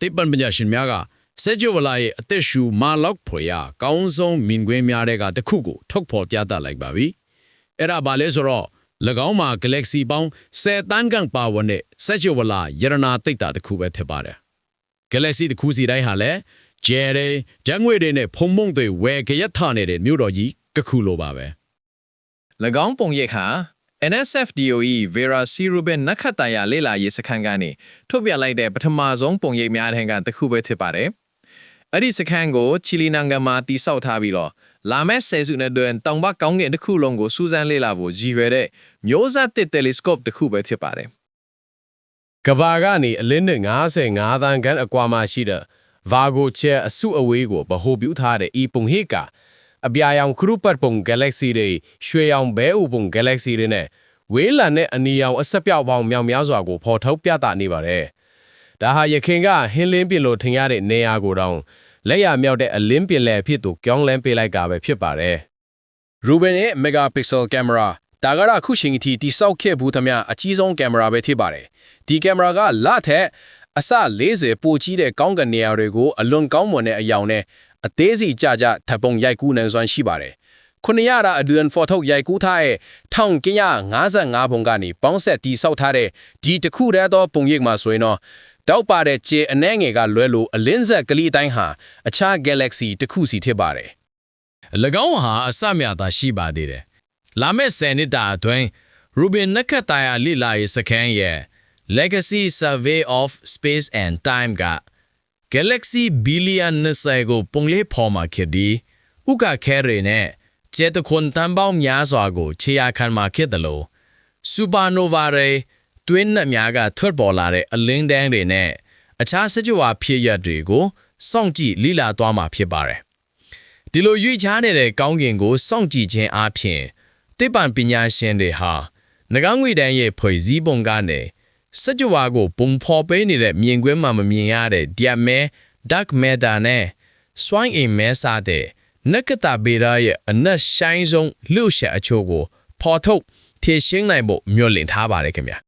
သိပ္ပံပညာရှင်များကစက်ကြဝဠာရဲ့အသက်ရှူမာလောက်ဖွယ်ရကောင်းဆုံးမြင်ကွင်းများတဲ့ကတစ်ခုကိုထုတ်ဖော်ပြသလိုက်ပါပြီ။အဲ့ဒါဘာလဲဆိုတော့၎င်းမှာ galaxy ပေါင်း10တန်းကန်ပါဝင်တဲ့စက်ကြဝဠာယရနာတိတ်တာတစ်ခုပဲဖြစ်ပါတယ်။ galaxy တစ်ခုစီတိုင်းဟာလည်းကျဲတယ်ဂျန်ငွေတွေနဲ့ဖုံမုံတွေဝဲကြရက်ထနေတဲ့မြို့တော်ကြီးတစ်ခုလိုပါပဲ။၎င်းပုံရိပ်ဟာ NSFDOE Vera C Rubin နက္ခတ္တရလေ့လာရေးစခန်းကနေထုတ်ပြလိုက်တဲ့ပထမဆုံးပုံရိပ်များထဲကတစ်ခုပဲဖြစ်ပါတယ်။အဲ့ဒီစခန်းကိုချီလီနိုင်ငံမှာတည်ဆောက်ထားပြီးတော့လာမယ့်ဆယ်စုနှစ်အတွင်းတောင်ဘက်ကောင်းကင်တစ်ခုလုံးကိုစူးစမ်းလေ့လာဖို့ရည်ရွယ်တဲ့မျိုးဆက်တစ်တယ်လီစကော့တစ်ခုပဲဖြစ်ပါတယ်ကဘာကနေအလင်းနဲ့55တန်းကန်အကွာမှာရှိတဲ့ဗာဂိုချဲအစုအဝေးကိုဗဟိုပြုထားတဲ့ဤပုံဟိက အပြာရောင်ခရုပတ်ပုံ Galaxy တွေရွှေရောင်ဘဲဥပုံ Galaxy တွေနဲ့ဝေးလံနဲ့အနီရောင်အဆက်ပြောက်ပေါင်းမြောင်များစွာကိုဖော်ထုတ်ပြသနေပါတယ်။ဒါဟာယခင်ကဟင်းလင်းပြင်လို့ထင်ရတဲ့နေရာကိုတောင်လက်ရမြောက်တဲ့အလင်းပြင်လယ်အဖြစ်သို့ကြောင်းလန်းပေးလိုက်တာပဲဖြစ်ပါတယ်။ Ruben ရဲ့ megapixel camera ဒါကရအခုချိန်အထိတိစောက်ခဲ့ဘူးသမျှအကြီးဆုံးကင်မရာပဲဖြစ်ပါတယ်။ဒီကင်မရာကလထက်အစ40ပိုကြီးတဲ့ကောင်းကင်နေရာတွေကိုအလွန်ကောင်းမွန်တဲ့အယောင်နဲ့ အသေးစီကြကြထပ်ပုံရိုက်ကူးနိုင်စွမ်းရှိပါတယ်။ခုနှစ်ရတာအတွင်းဖော်ထုတ်ရိုက်ကူးထားတဲ့1955ပုံကနေပေါင်းဆက်တိစောက်ထားတဲ့ဒီတစ်ခုတည်းသောပုံရိပ်မှာဆိုရင်တော့တောက်ပါတဲ့ခြေအနှဲငယ်ကလွဲလို့အလင်းဆက်ကလေးတိုင်းဟာအခြား galaxy တစ်ခုစီဖြစ်ပါတယ်၎င်းဟာအစမြသာရှိပါသေးတယ်။လာမယ့်10နှစ်တာအတွင်း Rubin နက္ခတ္တရာလိလာရေးစခန်းရဲ့ Legacy Survey of Space and Time က Galaxy Billion 20ကိုပုံလေးဖော်မှာဖြစ်ပြီးဥက္ကခဲတွေနဲ့ကျေတခွန်တန်ပေါင်းများစွာကိုခြေရာခံမှာဖြစ်တယ်လို့ Supernova တွေတွင်းနှက်များကထွက်ပေါ်လာတဲ့အလင်းတန်းတွေနဲ့အခြားစကြဝဠာဖြစ်ရပ်တွေကိုစောင့်ကြည့်လေ့လာသွားမှာဖြစ်ပါတယ်။ဒီလိုရွေ့ချားနေတဲ့ကောင်းကင်ကိုစောင့်ကြည့်ခြင်းအပြင်တိပ္ပံပညာရှင်တွေဟာငကောင်းငွေတန်းရဲ့ဖွဲ့စည်းပုံကနေ စကြဝဠာကိုပုံဖော်ပေးနေတဲ့မြင်ကွင်းမှာမမြင်ရတဲ့ diamond dark matter နဲ့ swine in mesa တဲ့နက္ကတဗေဒရဲ့အနက်ရှိုင်းဆုံးလှုပ်ရှားအချို့ကိုဖော်ထုတ်ထည့်ရှင်းနိုင်ဖို့မျှော်လင့်ထားပါတယ်ခင်ဗျာ